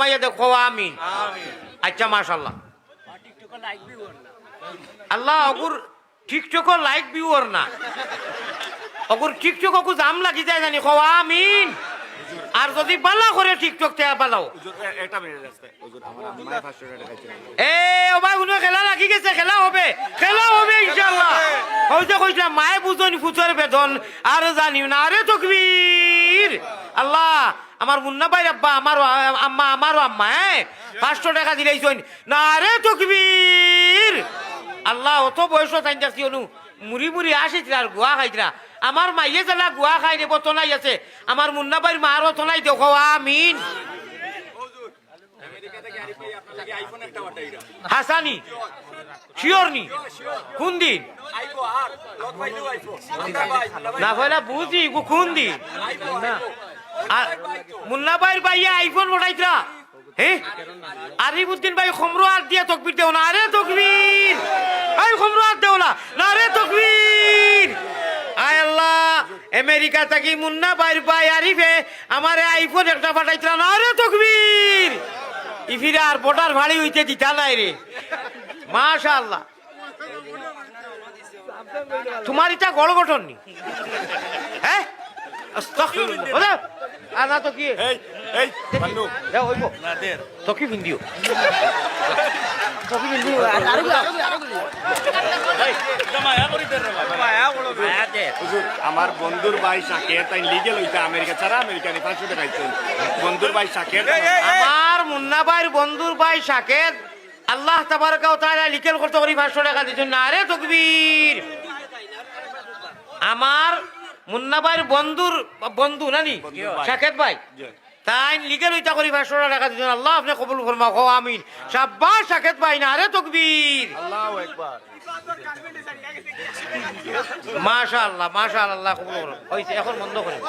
মাইয়া দেখো আমিন। আচ্ছা মাশাল্লাহ আল্লাহ অগুর টিকটক লাইক ভিউয়ার না। অগুর টিকটক অকু জাম লাগি যায় জানি কো আমিন। আর যদি বালা করে টিকটক তে বালাও এ ও ভাই খেলা লাগি গেছে খেলা হবে। খেলা হবে ইনশাআল্লাহ। হয়তো কইছিলাম মায়ে বুঝনি ফুচুর বেতন আর জানি না। আরে তকবীর। আল্লাহ আমার মুন্না ভাই আব্বা আমারও আম্মা আমারও আম্মা হ্যাঁ? পাঁচশো টাকা দিলেইছন না রে তকবীর! আল্লাহ অত বয়স চাই যাচ্ছি অনু। মুড়ি মুড়ি আসিছিল আর গুয়া খাইছিলা আমার মাইয়ে জেলা গুয়া খাই নেব তনাই আছে। আমার মুন্না ভাইয়ের মারও তনাই দেখো আমিন। হাসানি শিওর নি কোন দিন না ভাইলা বুঝি গো কোন দিন না মুন্না ভাইয়ের ভাইয়া আইফোন উঠাইতরা হে? আরিফুদ্দিন ভাই খমরো আর দিয়া তকবির দেও না। আরে তকবির! আই খমরো আর দেও না। রে তকবির! আয় আল্লাহ, আমেরিকা থাকি মুন্না ভাইয়ের ভাই আরিফে, আমারে আইফোন একটা পাঠাইতরা। না রে তকবির! ইফিরা আর বটার ভাড়ি হইতে দিতা নাই রে। মাশাআল্লাহ। তোমার এটা গড় গঠন নি হ্যাঁ আনা তো কি? এই এই পান্নু যাও হইব না দের তো কি ভিন্দিও তো কি ভিন্দিও হুজুর আমার বন্ধুর ভাই শাকের তাই লিগেল হইতে আমেরিকা ছাড়া আমেরিকানি পাঁচশো টাকা বন্ধুর ভাই শাকের আমার মুন্না ভাইয়ের বন্ধুর ভাই শাকের আল্লাহ তাবারকা ও তাআলা লিকেল করতে করি 500 টাকা দিছেন না রে তকবীর। আমার মুন্না ভাইয়ের বন্ধুর বন্ধু নানি? ভাই। শাকেত ভাই। তাই লিগেল হইতা করি 500 টাকা দিছেন। আল্লাহ আপনি কবুল ফরমা কো আমিন। সাব্বাস শাকেত ভাই না আরে তকবীর। আল্লাহু আকবার। মাশাআল্লাহ মাশাআল্লাহ কবুল করুন হইছে এখন বন্ধ করেন।